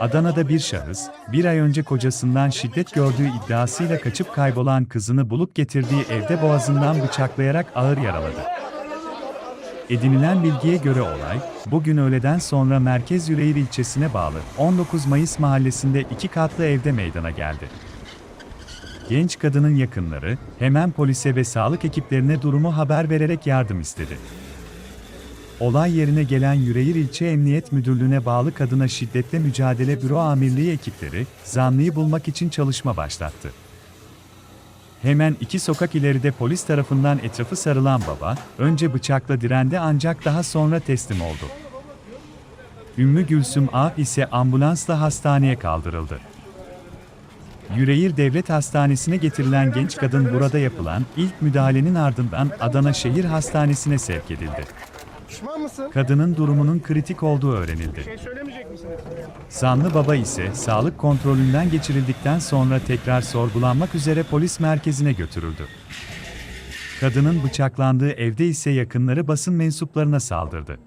Adana'da bir şahıs, bir ay önce kocasından şiddet gördüğü iddiasıyla kaçıp kaybolan kızını bulup getirdiği evde boğazından bıçaklayarak ağır yaraladı. Edinilen bilgiye göre olay, bugün öğleden sonra Merkez Yüreğir ilçesine bağlı 19 Mayıs mahallesinde iki katlı evde meydana geldi. Genç kadının yakınları, hemen polise ve sağlık ekiplerine durumu haber vererek yardım istedi. Olay yerine gelen Yüreğir İlçe Emniyet Müdürlüğü'ne bağlı kadına şiddetle mücadele büro amirliği ekipleri, zanlıyı bulmak için çalışma başlattı. Hemen iki sokak ileride polis tarafından etrafı sarılan baba, önce bıçakla direndi ancak daha sonra teslim oldu. Ümmü Gülsüm A ise ambulansla hastaneye kaldırıldı. Yüreğir Devlet Hastanesi'ne getirilen genç kadın burada yapılan ilk müdahalenin ardından Adana Şehir Hastanesi'ne sevk edildi. Pişman mısın? Kadının durumunun kritik olduğu öğrenildi. Şey söylemeyecek misiniz? Zanlı baba ise sağlık kontrolünden geçirildikten sonra tekrar sorgulanmak üzere polis merkezine götürüldü. Kadının bıçaklandığı evde ise yakınları basın mensuplarına saldırdı.